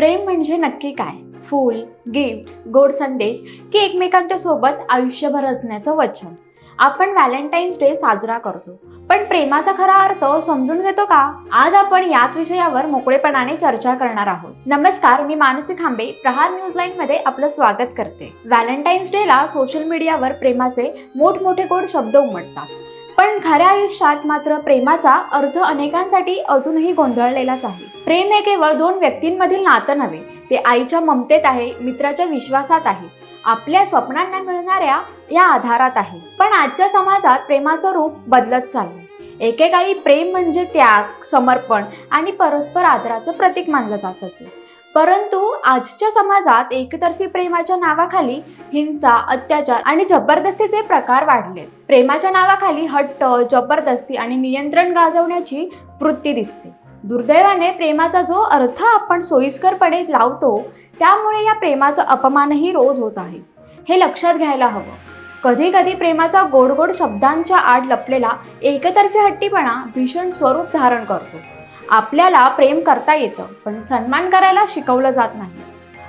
प्रेम म्हणजे नक्की काय? फूल गिफ्ट्स गोड संदेश की एकमेकांच्या सोबत आयुष्यभर असण्याचं वचन. आपण व्हॅलेंटाईन्स डे साजरा करतो. पण प्रेमाचा खरा अर्थ समजून घेतो का? आज आपण याच विषयावर मोकळेपणाने चर्चा करणार आहोत. नमस्कार मी मानसी खांबे प्रहार न्यूज लाईन मध्ये आपलं स्वागत करते. व्हॅलेंटाईन्स डेला सोशल मीडियावर प्रेमाचे मोठमोठे गोड शब्द उमटतात. पण खऱ्या आयुष्यात मात्र प्रेमाचा अर्थ अनेकांसाठी अजूनही गोंधळलेलाच आहे. प्रेम हे केवळ दोन व्यक्तींमधील नातं नव्हे ते आईच्या ममतेत आहे मित्राच्या विश्वासात आहे. आपल्या स्वप्नांना मिळणाऱ्या या आधारात आहे. पण आजच्या समाजात प्रेमाचं रूप बदलत चाललंय. एकेकाळी प्रेम म्हणजे त्याग समर्पण आणि परस्पर आदराचं प्रतीक मानलं जात असे. परंतु आजच्या समाजात एकतर्फी प्रेमाच्या नावाखाली हिंसा अत्याचार आणि जबरदस्तीचे प्रकार वाढलेत. प्रेमाच्या नावाखाली हट्ट जबरदस्ती आणि नियंत्रण गाजवण्याची वृत्ती दिसते. दुर्दैवाने प्रेमाचा जो अर्थ आपण सोयीस्करपणे लावतो त्यामुळे या प्रेमाचा अपमानही रोज होत आहे. हे लक्षात घ्यायला हवं. कधी कधी प्रेमाचा गोड गोड शब्दांच्या आड लपलेला एकतर्फी हट्टीपणा भीषण स्वरूप धारण करतो. आपल्याला प्रेम करता येतं पण सन्मान करायला शिकवलं जात नाही.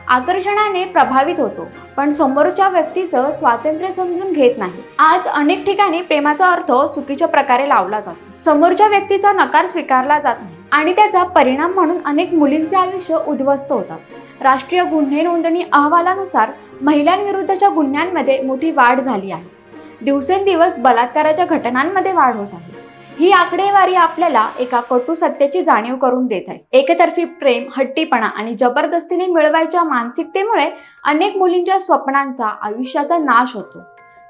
आकर्षणाने प्रभावित होतो पण समोरच्या व्यक्तीचं स्वातंत्र्य समजून घेत नाही. आज अनेक ठिकाणी प्रेमाचा अर्थ चुकीच्या प्रकारे लावला जातो. समोरच्या व्यक्तीचा नकार स्वीकारला जात नाही आणि त्याचा परिणाम म्हणून अनेक मुलींचे आयुष्य उद्ध्वस्त होतात. राष्ट्रीय गुन्हे नोंदणी अहवालानुसार महिलांविरुद्धच्या गुन्ह्यांमध्ये मोठी वाढ झाली आहे. दिवसेंदिवस बलात्काराच्या घटनांमध्ये वाढ होत आहे. ही आकडेवारी आपल्याला एका कटू सत्याची जाणीव करून देत आहे. एकतर्फी प्रेम हट्टीपणा आणि जबरदस्तीने मिळवायच्या मानसिकतेमुळे अनेक मुलींच्या स्वप्नांचा आयुष्याचा नाश होतो.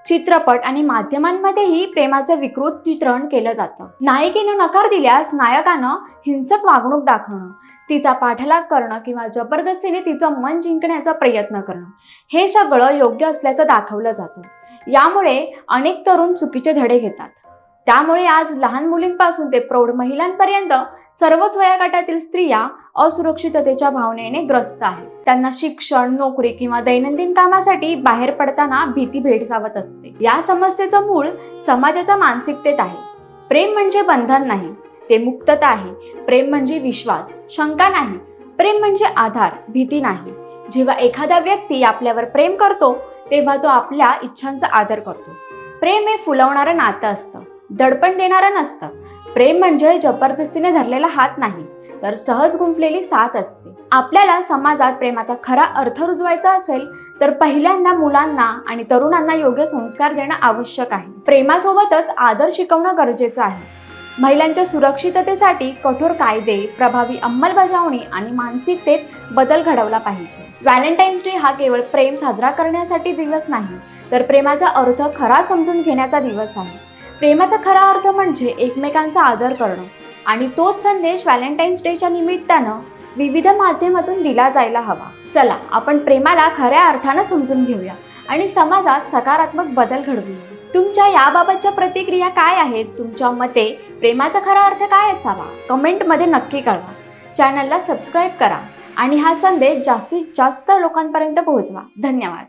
चित्रपट आणि माध्यमांमध्येही प्रेमाचं विकृत चित्रण केलं जातं. नायिकेनं नकार दिल्यास नायकानं हिंसक वागणूक दाखवणं तिचा पाठलाग करणं किंवा जबरदस्तीने तिचं मन जिंकण्याचा प्रयत्न करणं हे सगळं योग्य असल्याचं दाखवलं जातं. यामुळे अनेक तरुण चुकीचे धडे घेतात. त्यामुळे आज लहान मुलींपासून ते प्रौढ महिलांपर्यंत सर्वच वयागटातील स्त्रिया असुरक्षिततेच्या भावनेने ग्रस्त आहेत. त्यांना शिक्षण नोकरी किंवा दैनंदिन कामासाठी बाहेर पडताना भीती भेडसावत असते. या समस्येचं मूळ समाजाच्या मानसिकतेत आहे. प्रेम म्हणजे बंधन नाही ते मुक्तता आहे. प्रेम म्हणजे विश्वास शंका नाही. प्रेम म्हणजे आधार भीती नाही. जेव्हा एखादा व्यक्ती आपल्यावर प्रेम करतो तेव्हा तो आपल्या इच्छांचा आदर करतो. प्रेम हे फुलवणारं नातं असतं. दडपण देणारं नसतं. प्रेम म्हणजे जबरदस्तीने धरलेला हात नाही तर सहज गुंफलेली साथ असते. आपल्याला समाजात प्रेमाचा खरा अर्थ रुजवायचा असेल तर पहिल्यांदा मुलांना आणि तरुणांना योग्य संस्कार देणं आवश्यक आहे. प्रेमासोबतच आदर शिकवणं गरजेचं आहे. महिलांच्या सुरक्षिततेसाठी कठोर कायदे प्रभावी अंमलबजावणी आणि मानसिकतेत बदल घडवला पाहिजे. व्हॅलेंटाईन्स डे हा केवळ प्रेम साजरा करण्यासाठी दिवस नाही तर प्रेमाचा अर्थ खरा समजून घेण्याचा दिवस आहे. प्रेमाचा खरा अर्थ म्हणजे एकमेकांचा आदर करणं. आणि तोच संदेश व्हॅलेंटाईन्स डेच्या निमित्तानं विविध माध्यमातून दिला जायला हवा. चला आपण प्रेमाला खऱ्या अर्थानं समजून घेऊया आणि समाजात सकारात्मक बदल घडवूया. तुमच्या याबाबतच्या प्रतिक्रिया काय आहेत? तुमच्या मते प्रेमाचा खरा अर्थ काय असावा? कमेंटमध्ये नक्की कळवा. चॅनलला सबस्क्राईब करा आणि हा संदेश जास्तीत जास्त लोकांपर्यंत पोहोचवा. धन्यवाद.